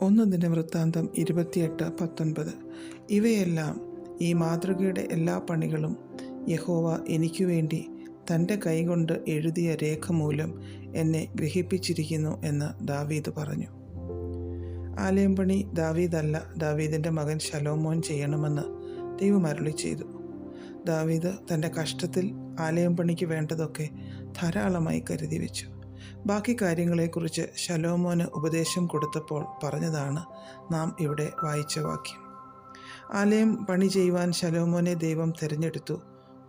ഒന്ന് ദിനവൃത്താന്തം ഇരുപത്തിയെട്ട് പത്തൊൻപത്. ഇവയെല്ലാം ഈ മാതൃകയുടെ എല്ലാ പണികളും യഹോവ എനിക്കു വേണ്ടി തന്റെ കൈകൊണ്ട് എഴുതിയ രേഖ മൂലം എന്നെ ഗ്രഹിപ്പിച്ചിരിക്കുന്നു എന്ന് ദാവീദ് പറഞ്ഞു. ആലയം പണി ദാവീദല്ല ദാവീദിന്റെ മകൻ ശലോമോൻ ചെയ്യണമെന്ന് ദൈവം അരുളി ചെയ്തു. ദാവീദ് തന്റെ കഷ്ടത്തിൽ ആലയം പണിക്ക് വേണ്ടതൊക്കെ ധാരാളമായി കരുതി വെച്ചു. ബാക്കി കാര്യങ്ങളെക്കുറിച്ച് ശലോമോന് ഉപദേശം കൊടുത്തപ്പോൾ പറഞ്ഞതാണ് നാം ഇവിടെ വായിച്ച വാക്യം. ആലയം പണി ചെയ്യുവാൻ ശലോമോനെ ദൈവം തിരഞ്ഞെടുത്തു.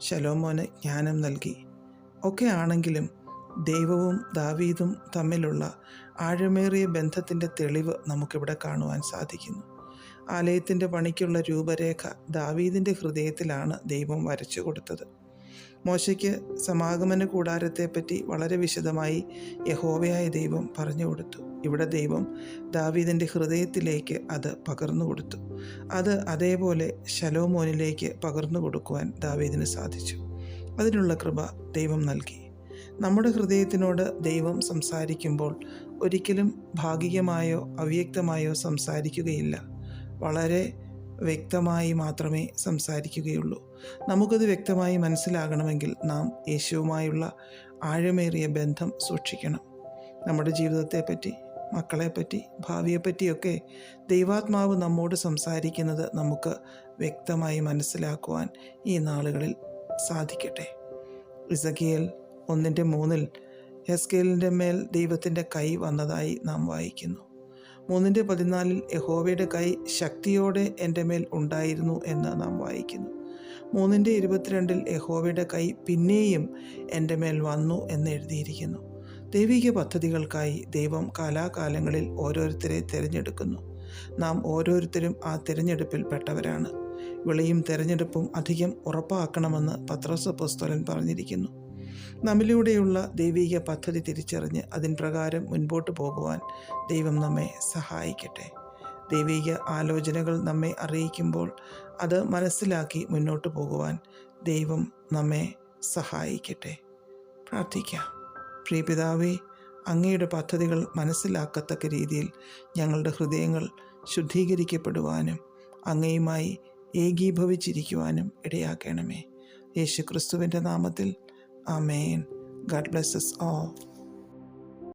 ശലോമോന് ജ്ഞാനം നൽകി. ഒക്കെ ആണെങ്കിലും ദൈവവും ദാവീദും തമ്മിലുള്ള ആഴമേറിയ ബന്ധത്തിന്റെ തെളിവ് നമുക്കിവിടെ കാണുവാൻ സാധിക്കുന്നു. ആലയത്തിന്റെ പണിക്കുള്ള രൂപരേഖ ദാവീദിന്റെ ഹൃദയത്തിലാണ് ദൈവം വരച്ചു കൊടുത്തത്. മോശയ്ക്ക് സമാഗമന കൂടാരത്തെപ്പറ്റി വളരെ വിശദമായി യഹോവയായ ദൈവം പറഞ്ഞു കൊടുത്തു. ഇവിടെ ദൈവം ദാവീദിന്റെ ഹൃദയത്തിലേക്ക് അത് പകർന്നു കൊടുത്തു. അത് അതേപോലെ ശലോമോനിലേക്ക് പകർന്നു കൊടുക്കുവാൻ ദാവീദിന് സാധിച്ചു. അതിനുള്ള കൃപ ദൈവം നൽകി. നമ്മുടെ ഹൃദയത്തിനോട് ദൈവം സംസാരിക്കുമ്പോൾ ഒരിക്കലും ഭാഗികമായോ അവ്യക്തമായോ സംസാരിക്കുകയില്ല. വളരെ വ്യക്തമായി മാത്രമേ സംസാരിക്കുകയുള്ളൂ. നമുക്കത് വ്യക്തമായി മനസ്സിലാകണമെങ്കിൽ നാം യേശുവുമായുള്ള ആഴമേറിയ ബന്ധം സൂക്ഷിക്കണം. നമ്മുടെ ജീവിതത്തെപ്പറ്റി മക്കളെപ്പറ്റി ഭാവിയെപ്പറ്റിയൊക്കെ ദൈവാത്മാവ് നമ്മോട് സംസാരിക്കുന്നത് നമുക്ക് വ്യക്തമായി മനസ്സിലാക്കുവാൻ ഈ നാളുകളിൽ സാധിക്കട്ടെ. ഇസക്കിയൽ ഒന്നിന്റെ മൂന്നിൽ ഹെസ്കേലിന്റെ മേൽ ദൈവത്തിന്റെ കൈ വന്നതായി നാം വായിക്കുന്നു. മൂന്നിന്റെ പതിനാലിൽ യഹോവയുടെ കൈ ശക്തിയോടെ എന്റെ മേൽ ഉണ്ടായിരുന്നു എന്ന് നാം വായിക്കുന്നു. മൂന്നിന്റെ ഇരുപത്തിരണ്ടിൽ യഹോവയുടെ കൈ പിന്നെയും എന്റെ മേൽ വന്നു എന്ന് എഴുതിയിരിക്കുന്നു. ദൈവിക പദ്ധതികൾക്കായി ദൈവം കാലാകാലങ്ങളിൽ ഓരോരുത്തരെ തിരഞ്ഞെടുക്കുന്നു. നാം ഓരോരുത്തരും ആ തിരഞ്ഞെടുപ്പിൽ പെട്ടവരാണ്. വിളിയും തിരഞ്ഞെടുപ്പും അധികം ഉറപ്പാക്കണമെന്ന് പത്രോസ് പുസ്തകൻ പറഞ്ഞിരിക്കുന്നു. നമ്മിലൂടെയുള്ള ദൈവിക പദ്ധതി തിരിച്ചറിഞ്ഞ് അതിൻ പ്രകാരം മുൻപോട്ട് പോകുവാൻ ദൈവം നമ്മെ സഹായിക്കട്ടെ. ദൈവിക ആലോചനകൾ നമ്മെ അറിയിക്കുമ്പോൾ അത് മനസ്സിലാക്കി മുന്നോട്ട് പോകുവാൻ ദൈവം നമ്മെ സഹായിക്കട്ടെ. പ്രാർത്ഥിക്കാം. പ്രിയപിതാവേ അങ്ങയുടെ പദ്ധതികൾ മനസ്സിലാക്കത്തക്ക രീതിയിൽ ഞങ്ങളുടെ ഹൃദയങ്ങൾ ശുദ്ധീകരിക്കപ്പെടുവാനും അങ്ങയുമായി ഏകീഭവിച്ചിരിക്കുവാനും ഇടയാക്കണമേ. യേശു ക്രിസ്തുവിന്റെ നാമത്തിൽ Amen. God bless us all.